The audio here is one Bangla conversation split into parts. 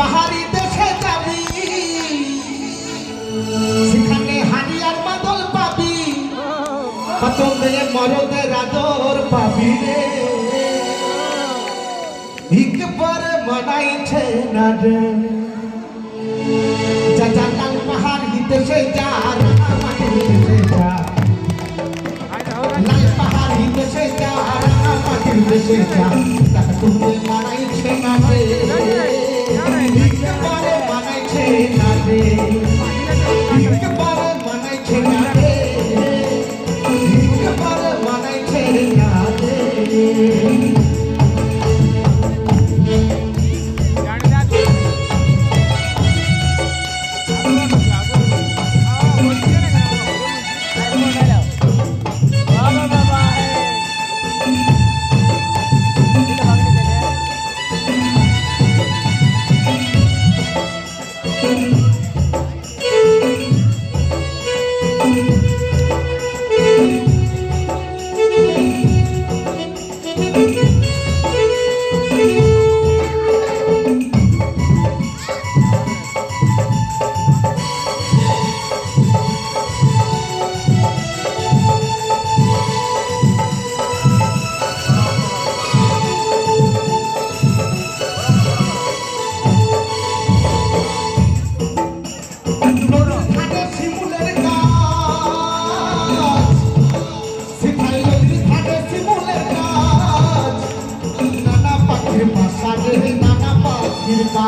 পাহাড়ি দেশে যাবি। সেখানে হারিয়ার মাদল পাবি। পছন্দে মরদের আদর পাবি রে। একবার মানাইছে না রে। পাহাড় হিতেছে যা রাঙামাটির দেশে যা লাল পাহাড় হিতেছে তুমি মানাইছে না রে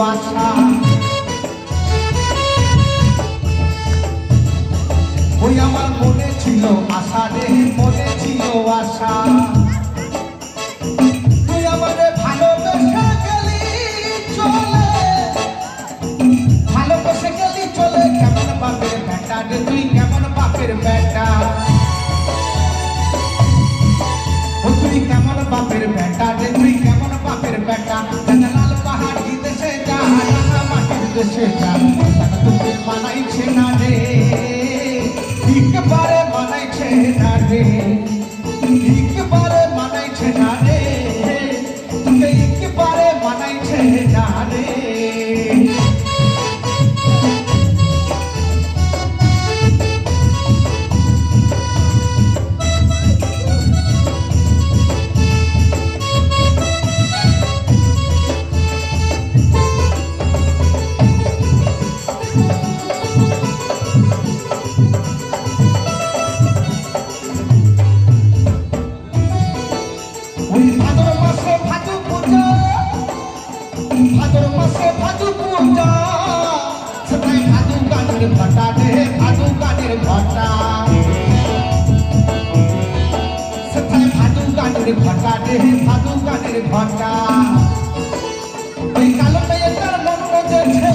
আশা ওই আমার মনে ছিল আশা রে মনে ছিল আশা। তুই আমারে দেশে যা তাকে মানাইছে না রে। একবারে মানাইছে না রে। কানের ভাটা দে ভাদু কানের ভাটা। সেখানে ভাদু কানের ভাটা দে ভাদু কানের ভাটা। ওই কালো মেয়ে তার মন রোজেছে।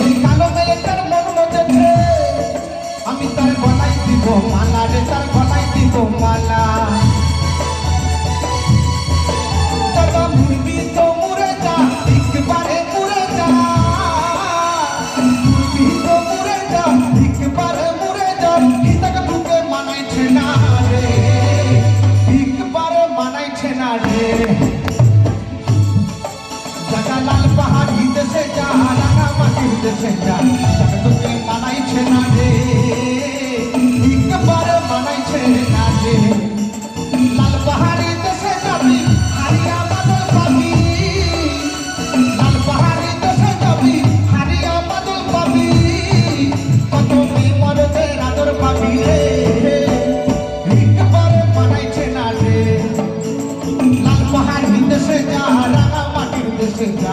ওই কালো মেয়ে তার মন রোজেছে। আমি তার গলায় দিব মালা রে, তার গলায় দিব মালা। जाने जगलाल पहाड़ी से जा लगा मस्जिद से जा जगत के मनाई छे ना रे দেশে যা রাঙা মাটির দেশে যা